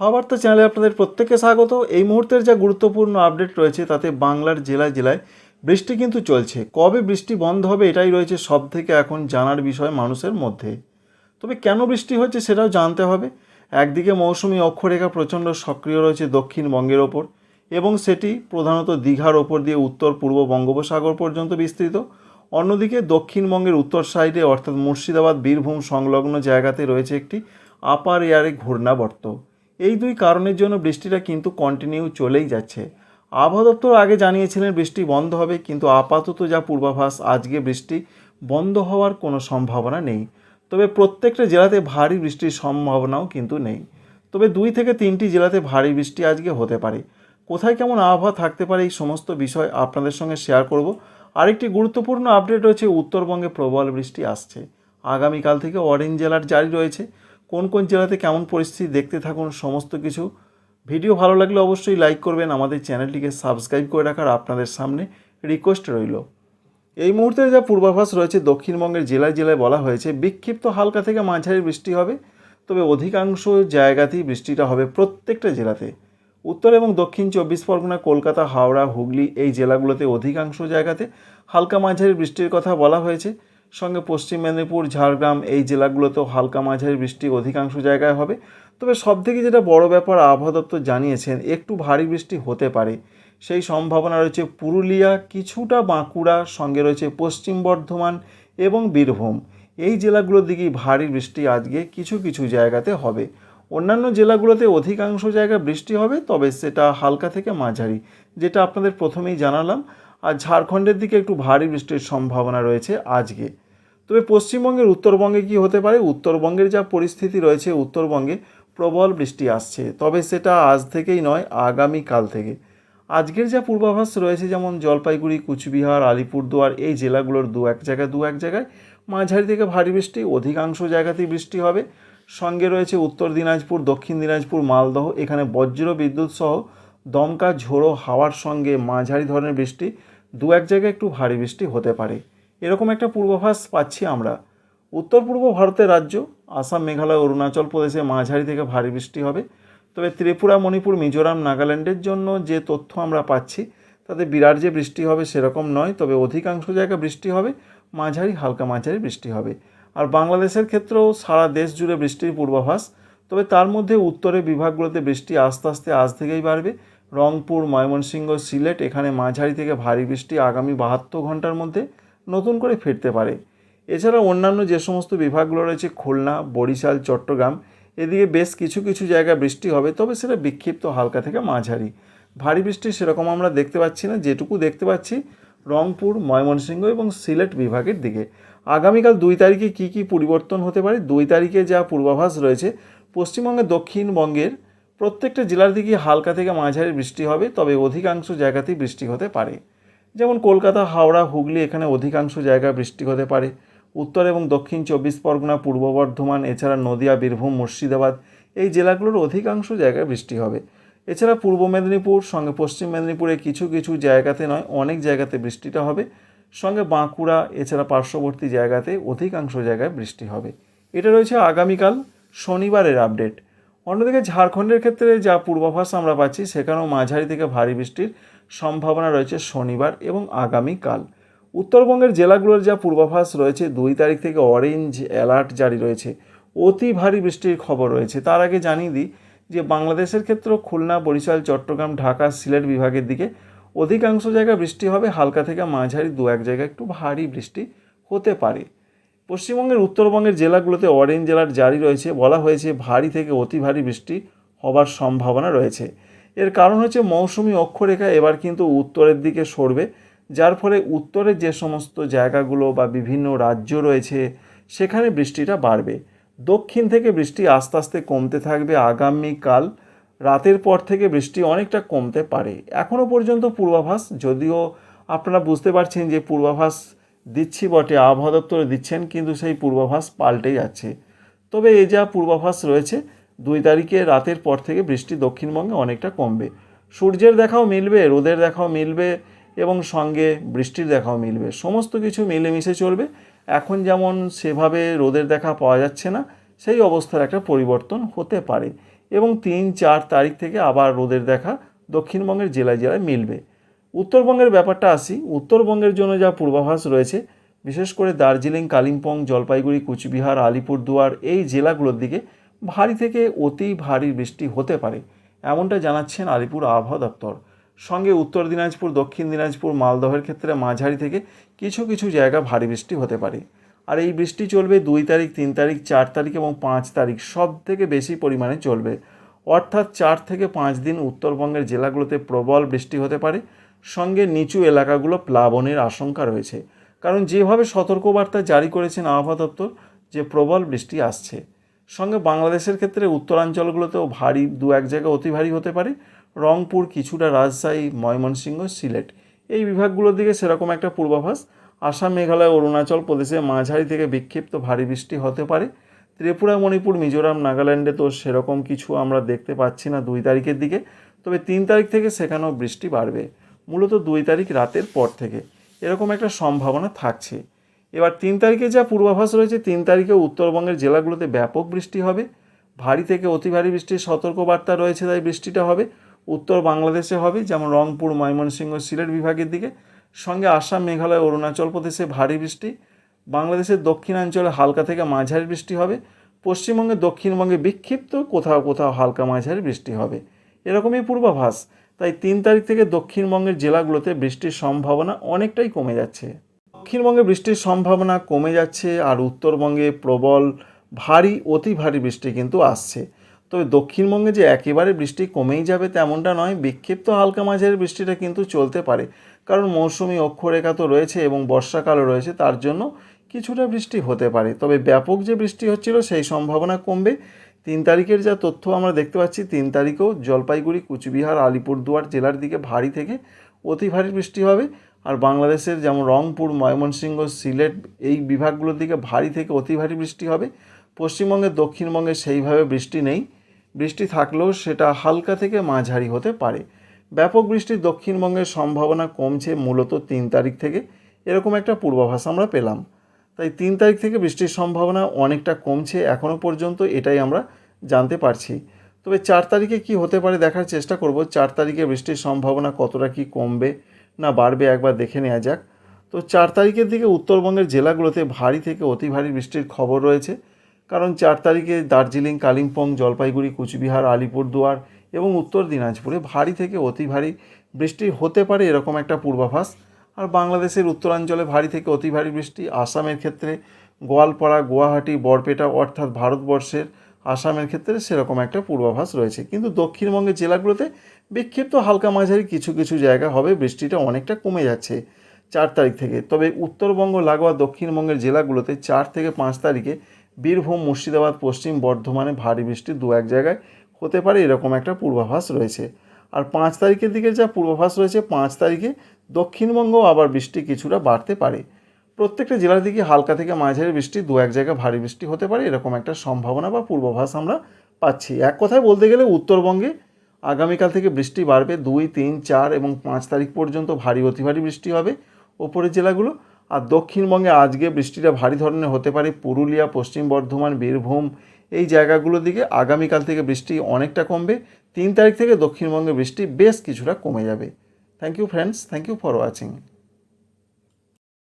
হাওয়ার্তা চ্যানেলে আপনাদের প্রত্যেককে স্বাগত। এই মুহূর্তের যা গুরুত্বপূর্ণ আপডেট রয়েছে তাতে বাংলার জেলায় জেলায় বৃষ্টি কিন্তু চলছে। কবে বৃষ্টি বন্ধ হবে এটাই রয়েছে সব থেকে এখন জানার বিষয় মানুষের মধ্যে। তবে কেন বৃষ্টি হচ্ছে সেটাও জানতে হবে। একদিকে মৌসুমি অক্ষরেখা প্রচণ্ড সক্রিয় রয়েছে দক্ষিণবঙ্গের ওপর এবং সেটি প্রধানত দীঘার ওপর দিয়ে উত্তর পূর্ব বঙ্গোপসাগর পর্যন্ত বিস্তৃত। অন্যদিকে দক্ষিণবঙ্গের উত্তর সাইডে অর্থাৎ মুর্শিদাবাদ, বীরভূম সংলগ্ন জায়গাতে রয়েছে একটি আপার এয়ারে ঘূর্ণাবর্ত। এই দুই কারণের জন্য বৃষ্টিটা কিন্তু কন্টিনিউ চলেই যাচ্ছে। আবহাওয়া দপ্তর আগে জানিয়েছিলেন বৃষ্টি বন্ধ হবে, কিন্তু আপাতত যা পূর্বাভাস, আজকে বৃষ্টি বন্ধ হওয়ার কোনো সম্ভাবনা নেই। তবে প্রত্যেকটা জেলাতে ভারী বৃষ্টির সম্ভাবনাও কিন্তু নেই। তবে দুই থেকে তিনটি জেলাতে ভারী বৃষ্টি আজকে হতে পারে। কোথায় কেমন আবহাওয়া থাকতে পারে এই সমস্ত বিষয় আপনাদের সঙ্গে শেয়ার করব। আরেকটি গুরুত্বপূর্ণ আপডেট রয়েছে, উত্তরবঙ্গে প্রবল বৃষ্টি আসছে। আগামীকাল থেকে অরেঞ্জ জেলার জারি রয়েছে। কোন কোন জেলাতে কেমন পরিস্থিতি দেখতে থাকুন, সমস্ত কিছু। ভিডিও ভালো লাগলে অবশ্যই লাইক করবেন, আমাদের চ্যানেলটিকে সাবস্ক্রাইব করে রাখার আপনাদের সামনে রিকোয়েস্ট রইল। এই মুহূর্তে যা পূর্বাভাস রয়েছে, দক্ষিণবঙ্গের জেলায় জেলায় বলা হয়েছে, বিক্ষিপ্ত হালকা থেকে মাঝারি বৃষ্টি হবে। তবে অধিকাংশ জায়গাতেই বৃষ্টিটা হবে প্রত্যেকটা জেলাতে। উত্তর এবং দক্ষিণ চব্বিশ পরগনা, কলকাতা, হাওড়া, হুগলি এই জেলাগুলোতে অধিকাংশ জায়গাতে হালকা মাঝারি বৃষ্টির কথা বলা হয়েছে। সঙ্গে পশ্চিম মেদিনীপুর, ঝাড়গ্রাম, এই জেলাগুলোতেও হালকা মাঝারি বৃষ্টি অধিকাংশ জায়গায় হবে। তবে সবথেকে যেটা বড় ব্যাপার, আবহাওয়া দপ্তর জানিয়েছেন, একটু ভারী বৃষ্টি হতে পারে। সেই সম্ভাবনা রয়েছে পুরুলিয়া, কিছুটা বাঁকুড়া, সঙ্গে রয়েছে পশ্চিম বর্ধমান এবং বীরভূম। এই জেলাগুলোর দিকেই ভারী বৃষ্টি আজকে কিছু কিছু জায়গাতে হবে। অন্যান্য জেলাগুলোতে অধিকাংশ জায়গায় বৃষ্টি হবে, তবে সেটা হালকা থেকে মাঝারি, যেটা আপনাদের প্রথমেই জানালাম। আর ঝাড়খণ্ডের দিকে একটু ভারী বৃষ্টির সম্ভাবনা রয়েছে আজকে। তবে পশ্চিমবঙ্গের উত্তরবঙ্গে কি হতে পারে? উত্তরবঙ্গের যা পরিস্থিতি রয়েছে, উত্তরবঙ্গে প্রবল বৃষ্টি আসছে। তবে সেটা আজ থেকেই নয়, আগামীকাল থেকে। আজকের যা পূর্বাভাস রয়েছে, যেমন জলপাইগুড়ি, কুচবিহার, আলিপুরদুয়ার, এই জেলাগুলোর দু এক জায়গায়, দু এক জায়গায় মাঝারি থেকে ভারী বৃষ্টি, অধিকাংশ জায়গাতেই বৃষ্টি হবে। সঙ্গে রয়েছে উত্তর দিনাজপুর, দক্ষিণ দিনাজপুর, মালদহ, এখানে বজ্র বিদ্যুৎ সহ দমকা ঝোড়ো হাওয়ার সঙ্গে মাঝারি ধরনের বৃষ্টি দু এক জায়গায় একটু ভারী বৃষ্টি হতে পারে। এরকম একটা পূর্বাভাস পাচ্ছি আমরা। উত্তর পূর্ব ভারতের রাজ্য, আসাম, মেঘালয়, অরুণাচল প্রদেশে মাঝারি থেকে ভারী বৃষ্টি হবে। তবে ত্রিপুরা, মণিপুর, মিজোরাম, নাগাল্যান্ডের জন্য যে তথ্য আমরা পাচ্ছি, তাতে বিরাট যে বৃষ্টি হবে সেরকম নয়, তবে অধিকাংশ জায়গায় বৃষ্টি হবে, মাঝারি, হালকা মাঝারি বৃষ্টি হবে। আর বাংলাদেশের ক্ষেত্রেও সারা দেশ জুড়ে বৃষ্টির পূর্বাভাস, তবে তার মধ্যে উত্তরের বিভাগগুলোতে বৃষ্টি আস্তে আস্তে আজ থেকেই বাড়বে। রংপুর, ময়মনসিংহ, সিলেট এখানে মাঝারি থেকে ভারী বৃষ্টি আগামী বাহাত্তর ঘণ্টার মধ্যে নতুন করে ফিরতে পারে। এছাড়া অন্যান্য যে সমস্ত বিভাগগুলো রয়েছে, খুলনা, বরিশাল, চট্টগ্রাম, এদিকে বেশ কিছু কিছু জায়গায় বৃষ্টি হবে, তবে সেটা বিক্ষিপ্ত হালকা থেকে মাঝারি। ভারী বৃষ্টি সেরকম আমরা দেখতে পাচ্ছি না, যেটুকু দেখতে পাচ্ছি রংপুর, ময়মনসিংহ এবং সিলেট বিভাগের দিকে। আগামীকাল দুই তারিখে কি কি পরিবর্তন হতে পারে? দুই তারিখে যা পূর্বাভাস রয়েছে, পশ্চিমবঙ্গের দক্ষিণবঙ্গের প্রত্যেকটা জেলার দিকে হালকা থেকে মাঝারি বৃষ্টি হবে, তবে অধিকাংশ জায়গাতেই বৃষ্টি হতে পারে। যেমন কলকাতা, হাওড়া, হুগলি, এখানে অধিকাংশ জায়গায় বৃষ্টি হতে পারে। উত্তর এবং দক্ষিণ চব্বিশ পরগনা, পূর্ব বর্ধমান, এছাড়া নদিয়া, বীরভূম, মুর্শিদাবাদ, এই জেলাগুলোর অধিকাংশ জায়গায় বৃষ্টি হবে। এছাড়া পূর্ব মেদিনীপুর, সঙ্গে পশ্চিম মেদিনীপুরে কিছু কিছু জায়গাতে নয়, অনেক জায়গাতে বৃষ্টিটা হবে। সঙ্গে বাঁকুড়া, এছাড়া পার্শ্ববর্তী জায়গাতে অধিকাংশ জায়গায় বৃষ্টি হবে। এটা রয়েছে আগামীকাল শনিবারের আপডেট। অন্যদিকে ঝাড়খণ্ডের ক্ষেত্রে যা পূর্বাভাস আমরা পাচ্ছি, সেখানেও মাঝারি থেকে ভারী বৃষ্টির সম্ভাবনা রয়েছে শনিবার এবং আগামীকাল। উত্তরবঙ্গের জেলাগুলোর যা পূর্বাভাস রয়েছে, দুই তারিখ থেকে অরেঞ্জ অ্যালার্ট জারি রয়েছে। অতি ভারী বৃষ্টির খবর রয়েছে। তার আগে জানিয়ে দিই যে বাংলাদেশের ক্ষেত্রেও খুলনা, বরিশাল, চট্টগ্রাম, ঢাকা, সিলেট বিভাগের দিকে অধিকাংশ জায়গায় বৃষ্টি হবে। হালকা থেকে মাঝারি দু এক জায়গায় একটু ভারী বৃষ্টি হতে পারে। পশ্চিমবঙ্গের উত্তরবঙ্গের জেলাগুলোতে অরেঞ্জ জেলার জারি রয়েছে। বলা হয়েছে, ভারী থেকে অতি ভারী বৃষ্টি হবার সম্ভাবনা রয়েছে। এর কারণ হচ্ছে, মৌসুমি অক্ষরেখা এবার কিন্তু উত্তরের দিকে সরবে, যার ফলে উত্তরের যে সমস্ত জায়গাগুলো বা বিভিন্ন রাজ্য রয়েছে, সেখানে বৃষ্টিটা বাড়বে। দক্ষিণ থেকে বৃষ্টি আস্তে আস্তে কমতে থাকবে আগামীকাল। রাতের পর থেকে বৃষ্টি অনেকটা কমতে পারে। এখনও পর্যন্ত পূর্বাভাস, যদিও আপনারা বুঝতে পারছেন যে পূর্বাভাস দিচ্ছি বটে, আবহাওয়া দপ্তরে দিচ্ছেন, কিন্তু সেই পূর্বাভাস পাল্টে যাচ্ছে। তবে এই যা পূর্বাভাস রয়েছে, দুই তারিখে রাতের পর থেকে বৃষ্টি দক্ষিণবঙ্গে অনেকটা কমবে। সূর্যের দেখাও মিলবে, রোদের দেখাও মিলবে, এবং সঙ্গে বৃষ্টির দেখাও মিলবে। সমস্ত কিছু মিলেমিশে চলবে। এখন যেমন সেভাবে রোদের দেখা পাওয়া যাচ্ছে না, সেই অবস্থার একটা পরিবর্তন হতে পারে। এবং তিন, চার তারিখ থেকে আবার রোদের দেখা দক্ষিণবঙ্গের জেলায় জেলায় মিলবে। উত্তরবঙ্গের ব্যাপারটা আসি। উত্তরবঙ্গের জন্য যা পূর্বাভাস রয়েছে, বিশেষ করে দার্জিলিং, কালিম্পং, জলপাইগুড়ি, কুচবিহার, আলিপুরদুয়ার, এই জেলাগুলোর দিকে ভারী থেকে অতি ভারী বৃষ্টি হতে পারে, এমনটা জানাচ্ছেন আলিপুর আবহাওয়া দপ্তর। সঙ্গে উত্তর দিনাজপুর, দক্ষিণ দিনাজপুর, মালদহের ক্ষেত্রে মাঝারি থেকে কিছু কিছু জায়গা ভারী বৃষ্টি হতে পারে। আর এই বৃষ্টি চলবে দুই তারিখ, তিন তারিখ, চার তারিখ এবং পাঁচ তারিখ সব থেকে বেশি পরিমাণে চলবে। অর্থাৎ চার থেকে পাঁচ দিন উত্তরবঙ্গের জেলাগুলোতে প্রবল বৃষ্টি হতে পারে। সঙ্গে নিচু এলাকাগুলো প্লাবনের আশঙ্কা রয়েছে। কারণ যেভাবে সতর্কবার্তা জারি করেছেন আবহাওয়া দপ্তর, যে প্রবল বৃষ্টি আসছে। সঙ্গে বাংলাদেশের ক্ষেত্রে উত্তরাঞ্চলগুলোতেও ভারী, দু এক জায়গায় অতি ভারী হতে পারে। রংপুর, কিছুটা রাজশাহী, ময়মনসিংহ, সিলেট। এই বিভাগগুলোর দিকে সেরকম একটা পূর্বাভাস। আসাম, মেঘালয়, অরুণাচল প্রদেশে মাঝারি থেকে বিক্ষিপ্ত ভারী বৃষ্টি হতে পারে। ত্রিপুরা, মণিপুর, মিজোরাম, নাগাল্যান্ডে তো সেরকম কিছু আমরা দেখতে পাচ্ছি না দুই তারিখের দিকে। তবে তিন তারিখ থেকে সেখানেও বৃষ্টি বাড়বে। মূলত দুই তারিখ রাতের পর থেকে এরকম একটা সম্ভাবনা থাকছে। এবার তিন তারিখে যা পূর্বাভাস রয়েছে, তিন তারিখে উত্তরবঙ্গের জেলাগুলোতে ব্যাপক বৃষ্টি হবে। ভারী থেকে অতি ভারী বৃষ্টির সতর্কবার্তা রয়েছে তাই বৃষ্টিটা হবে। উত্তর বাংলাদেশে হবে, যেমন রংপুর, ময়মনসিংহ, সিলেট বিভাগের দিকে। সঙ্গে আসাম, মেঘালয়, অরুণাচল প্রদেশে ভারী বৃষ্টি। বাংলাদেশের দক্ষিণাঞ্চলে হালকা থেকে মাঝারি বৃষ্টি হবে পশ্চিমবঙ্গে দক্ষিণবঙ্গে বিক্ষিপ্ত কোথাও কোথাও হালকা মাঝারি বৃষ্টি হবে। এরকমই পূর্বাভাস, তাই তিন তারিখ থেকে দক্ষিণবঙ্গের জেলাগুলোতে বৃষ্টির সম্ভাবনা অনেকটাই কমে যাচ্ছে। দক্ষিণবঙ্গে বৃষ্টির সম্ভাবনা কমে যাচ্ছে আর উত্তরবঙ্গে প্রবল, ভারী, অতি ভারী বৃষ্টি কিন্তু আসছে। তবে দক্ষিণবঙ্গে যে একেবারে বৃষ্টি কমেই যাবে তেমনটা নয়, বিক্ষিপ্ত হালকা মাঝারি বৃষ্টিটা কিন্তু চলতে পারে। কারণ মৌসুমি অক্ষরেখা তো রয়েছে এবং বর্ষাকালও রয়েছে, তার জন্য কিছুটা বৃষ্টি হতে পারে। তবে ব্যাপক যে বৃষ্টি হচ্ছিল সেই সম্ভাবনা কমবে। তিন তারিখের যা তথ্য আমরা দেখতে পাচ্ছি, তিন তারিখেও জলপাইগুড়ি, কুচবিহার, আলিপুরদুয়ার জেলার দিকে ভারী থেকে অতি ভারী বৃষ্টি হবে। আর বাংলাদেশের যেমন রংপুর, ময়মনসিংহ, সিলেট এই বিভাগগুলোর দিকে ভারী থেকে অতি ভারী বৃষ্টি হবে। পশ্চিমবঙ্গের দক্ষিণবঙ্গে সেইভাবে বৃষ্টি নেই। বৃষ্টি থাকলেও সেটা হালকা থেকে মাঝারি হতে পারে। ব্যাপক বৃষ্টির দক্ষিণবঙ্গের সম্ভাবনা কমছে মূলত তিন তারিখ থেকে। এরকম একটা পূর্বাভাস আমরা পেলাম। তাই তিন তারিখ থেকে বৃষ্টির সম্ভাবনা অনেকটা কমছে এখনও পর্যন্ত, এটাই আমরা জানতে পারছি। তবে চার তারিখে কি হতে পারে দেখার চেষ্টা করব, চার তারিখে বৃষ্টির সম্ভাবনা কতটা কি কমবে না বাড়বে একবার দেখে নেওয়া যাক। তো চার তারিখের দিকে উত্তরবঙ্গের জেলাগুলোতে ভারী থেকে অতি ভারী বৃষ্টির খবর রয়েছে। কারণ চার তারিখে দার্জিলিং, কালিম্পং, জলপাইগুড়ি, কুচবিহার, আলিপুরদুয়ার এবং উত্তর দিনাজপুরে ভারী থেকে অতি ভারী বৃষ্টি হতে পারে এরকম একটা পূর্বাভাস। আর বাংলাদেশের উত্তরাঞ্চলে ভারী থেকে অতি ভারী বৃষ্টি। আসামের ক্ষেত্রে গোয়ালপাড়া, গুয়াহাটি, বরপেটা অর্থাৎ ভারতবর্ষের আসামের ক্ষেত্রে সেরকম একটা পূর্বাভাস রয়েছে। কিন্তু দক্ষিণবঙ্গের জেলাগুলোতে বিক্ষিপ্ত হালকা মাঝারি কিছু কিছু জায়গা হবে, বৃষ্টিটা অনেকটা কমে যাচ্ছে চার তারিখ থেকে। তবে উত্তরবঙ্গ, লাগোয়া, দক্ষিণবঙ্গের জেলাগুলোতে চার থেকে পাঁচ তারিখে বীরভূম, মুর্শিদাবাদ, পশ্চিম বর্ধমানে ভারী বৃষ্টি দু এক জায়গায় হতে পারে, এরকম একটা পূর্বাভাস রয়েছে। আর পাঁচ তারিখের দিকে যা পূর্বাভাস রয়েছে, পাঁচ তারিখে দক্ষিণবঙ্গ আবার বৃষ্টি কিছুটা বাড়তে পারে। প্রত্যেকটা জেলার দিকে হালকা থেকে মাঝারি বৃষ্টি, দু এক জায়গায় ভারী বৃষ্টি হতে পারে, এরকম একটা সম্ভাবনা বা পূর্বাভাস আমরা পাচ্ছি। এক কথায় বলতে গেলে উত্তরবঙ্গে আগামীকাল থেকে বৃষ্টি বাড়বে দুই, তিন, চার এবং পাঁচ তারিখ পর্যন্ত ভারী, অতি ভারী বৃষ্টি হবে ওপরের জেলাগুলো। আর দক্ষিণবঙ্গে আজকে বৃষ্টিটা ভারী ধরনের হতে পারে, পুরুলিয়া, পশ্চিম বর্ধমান, বীরভূম এই জায়গাগুলোর দিকে আগামীকাল থেকে বৃষ্টি অনেকটা কমবে। তিন তারিখ থেকে দক্ষিণবঙ্গে বৃষ্টি বেশ কিছুটা কমে যাবে। Thank you friends thank you for watching